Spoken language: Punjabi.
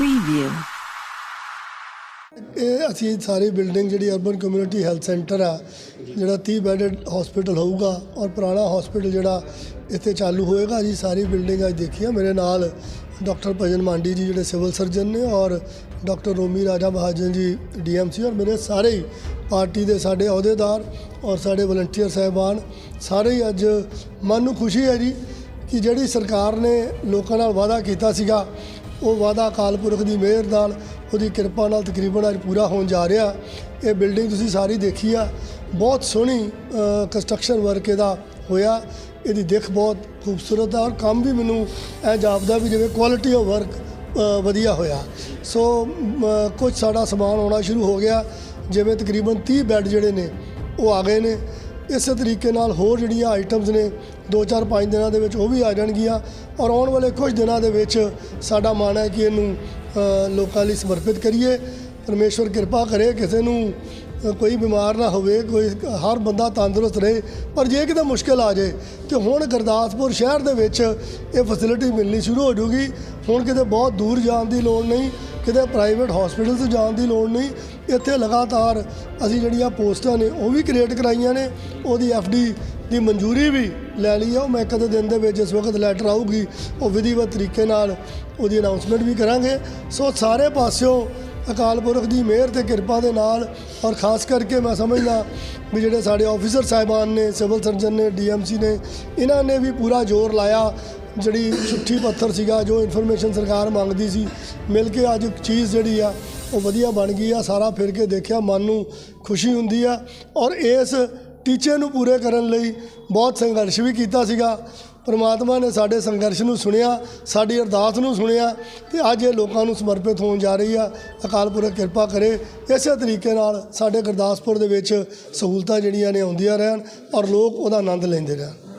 review. ਇਹ ਅਸੀਂ ਸਾਰੀ ਬਿਲਡਿੰਗ ਜਿਹੜੀ ਅਰਬਨ ਕਮਿਊਨਿਟੀ ਹੈਲਥ ਸੈਂਟਰ ਆ, ਜਿਹੜਾ 30 ਬੈੱਡਡ ਹਸਪੀਟਲ ਹੋਊਗਾ ਔਰ ਪੁਰਾਣਾ ਹਸਪੀਟਲ ਜਿਹੜਾ ਇੱਥੇ ਚਾਲੂ ਹੋਏਗਾ ਜੀ ਸਾਰੀ ਬਿਲਡਿੰਗ ਅੱਜ ਦੇਖੀ ਆ ਮੇਰੇ ਨਾਲ ਡਾਕਟਰ ਭਜਨ ਮਾਂਡੀ ਜੀ ਜਿਹੜੇ ਸਿਵਲ ਸਰਜਨ ਨੇ ਔਰ ਡਾਕਟਰ ਰੋਮੀ ਰਾਜਾ ਮਹਾਜਨ ਜੀ ਡੀਐਮਸੀ ਔਰ ਮੇਰੇ ਸਾਰੇ ਹੀ ਪਾਰਟੀ ਦੇ ਸਾਡੇ ਅਹੁਦੇਦਾਰ ਔਰ ਸਾਡੇ ਵਲੰਟੀਅਰ ਸਾਹਿਬਾਨ, ਸਾਰੇ ਹੀ ਅੱਜ ਮਨ ਨੂੰ ਖੁਸ਼ੀ ਹੈ ਜੀ ਕਿ ਜਿਹੜੀ ਸਰਕਾਰ ਨੇ ਲੋਕਾਂ ਨਾਲ ਵਾਅਦਾ ਕੀਤਾ ਸੀਗਾ ਉਹ ਵਾਅਦਾ ਅਕਾਲ ਪੁਰਖ ਦੀ ਮਿਹਰ ਨਾਲ ਉਹਦੀ ਕਿਰਪਾ ਨਾਲ ਤਕਰੀਬਨ ਅੱਜ ਪੂਰਾ ਹੋਣ ਜਾ ਰਿਹਾ। ਇਹ ਬਿਲਡਿੰਗ ਤੁਸੀਂ ਸਾਰੀ ਦੇਖੀ ਆ। ਬਹੁਤ ਸੋਹਣੀ ਕੰਸਟਰਕਸ਼ਨ ਵਰਕ ਇਹਦਾ ਹੋਇਆ। ਇਹਦੀ ਦਿੱਖ ਬਹੁਤ ਖੂਬਸੂਰਤ ਆ ਔਰ ਕੰਮ ਵੀ ਮੈਨੂੰ ਇਹ ਜਾਪਦਾ ਵੀ ਜਿਵੇਂ ਕੁਆਲਿਟੀ ਆਫ ਵਰਕ ਵਧੀਆ ਹੋਇਆ। ਸੋ ਕੁਝ ਸਾਡਾ ਸਮਾਨ ਆਉਣਾ ਸ਼ੁਰੂ ਹੋ ਗਿਆ। ਜਿਵੇਂ ਤਕਰੀਬਨ 30 ਬੈੱਡ ਜਿਹੜੇ ਨੇ, ਉਹ ਆ ਗਏ ਨੇ। ਇਸੇ ਤਰੀਕੇ ਨਾਲ ਹੋਰ ਜਿਹੜੀਆਂ ਆਈਟਮਸ ਨੇ 2-4 5 ਦਿਨਾਂ ਦੇ ਵਿੱਚ ਉਹ ਵੀ ਆ ਜਾਣਗੀਆਂ। ਔਰ ਆਉਣ ਵਾਲੇ ਕੁਝ ਦਿਨਾਂ ਦੇ ਵਿੱਚ ਸਾਡਾ ਮਨ ਹੈ ਕਿ ਇਹਨੂੰ ਲੋਕਾਂ ਲਈ ਸਮਰਪਿਤ ਕਰੀਏ। ਪਰਮੇਸ਼ਵਰ ਕਿਰਪਾ ਕਰੇ ਕਿਸੇ ਨੂੰ ਕੋਈ ਬਿਮਾਰ ਨਾ ਹੋਵੇ, ਕੋਈ ਹਰ ਬੰਦਾ ਤੰਦਰੁਸਤ ਰਹੇ। ਪਰ ਜੇ ਕਿਤੇ ਮੁਸ਼ਕਲ ਆ ਜਾਏ ਤੇ ਹੁਣ ਗੁਰਦਾਸਪੁਰ ਸ਼ਹਿਰ ਦੇ ਵਿੱਚ ਇਹ ਫੈਸਿਲਿਟੀ ਮਿਲਣੀ ਸ਼ੁਰੂ ਹੋ ਜੂਗੀ। ਹੁਣ ਕਿਤੇ ਬਹੁਤ ਦੂਰ ਜਾਣ ਦੀ ਲੋੜ ਨਹੀਂ, ਕਿਤੇ ਪ੍ਰਾਈਵੇਟ ਹਸਪੀਟਲਸ ਜਾਣ ਦੀ ਲੋੜ ਨਹੀਂ। ਇੱਥੇ ਲਗਾਤਾਰ ਅਸੀਂ ਜਿਹੜੀਆਂ ਪੋਸਟਾਂ ਨੇ ਉਹ ਵੀ ਕ੍ਰੀਏਟ ਕਰਾਈਆਂ ਨੇ, ਉਹਦੀ ਡੀ ਦੀ ਮਨਜ਼ੂਰੀ ਵੀ ਲੈ ਲਈ ਆ। ਉਹ ਮੈਂ ਕਦੇ ਦਿਨ ਦੇ ਵਿੱਚ ਇਸ ਵਕਤ ਲੈਟਰ ਆਊਗੀ, ਉਹ ਵਿਧੀਵਤ ਤਰੀਕੇ ਨਾਲ ਉਹਦੀ ਅਨਾਉਂਸਮੈਂਟ ਵੀ ਕਰਾਂਗੇ। ਸੋ ਸਾਰੇ ਪਾਸਿਓਂ ਅਕਾਲ ਪੁਰਖ ਦੀ ਮਿਹਰ ਤੇ ਕਿਰਪਾ ਦੇ ਨਾਲ ਔਰ ਖਾਸ ਕਰਕੇ ਮੈਂ ਸਮਝਦਾ ਵੀ ਜਿਹੜੇ ਸਾਡੇ ਆਫੀਸਰ ਸਾਹਿਬਾਨ ਨੇ ਸਿਵਲ ਸਰਜਨ ਨੇ ਡੀਐਮਸੀ ਨੇ, ਇਹਨਾਂ ਨੇ ਵੀ ਪੂਰਾ ਜ਼ੋਰ ਲਾਇਆ। ਜਿਹੜੀ ਚਿੱਠੀ ਪੱਥਰ ਸੀਗਾ, ਜੋ ਇਨਫੋਰਮੇਸ਼ਨ ਸਰਕਾਰ ਮੰਗਦੀ ਸੀ, ਮਿਲ ਕੇ ਅੱਜ ਚੀਜ਼ ਜਿਹੜੀ ਆ ਉਹ ਵਧੀਆ ਬਣ ਗਈ ਆ, ਸਾਰਾ ਫਿਰ ਕੇ ਦੇਖਿਆ, ਮਨ ਨੂੰ ਖੁਸ਼ੀ ਹੁੰਦੀ ਆ। ਔਰ ਇਸ ਟੀਚੇ ਨੂੰ ਪੂਰੇ ਕਰਨ ਲਈ ਬਹੁਤ ਸੰਘਰਸ਼ ਵੀ ਕੀਤਾ ਸੀਗਾ। ਪਰਮਾਤਮਾ ਨੇ ਸਾਡੇ ਸੰਘਰਸ਼ ਨੂੰ ਸੁਣਿਆ, ਸਾਡੀ ਅਰਦਾਸ ਨੂੰ ਸੁਣਿਆ ਤੇ ਅੱਜ ਇਹ ਲੋਕਾਂ ਨੂੰ ਸਮਰਪਿਤ ਹੋਣ ਜਾ ਰਹੀ ਆ। ਅਕਾਲ ਪੁਰਖ ਕਿਰਪਾ ਕਰੇ, ਇਸੇ ਤਰੀਕੇ ਨਾਲ ਸਾਡੇ ਗੁਰਦਾਸਪੁਰ ਦੇ ਵਿੱਚ ਸਹੂਲਤਾਂ ਜਿਹੜੀਆਂ ਨੇ ਆਉਂਦੀਆਂ ਰਹਿਣ ਔਰ ਲੋਕ ਉਹਦਾ ਆਨੰਦ ਲੈਂਦੇ ਰਹਿਣ।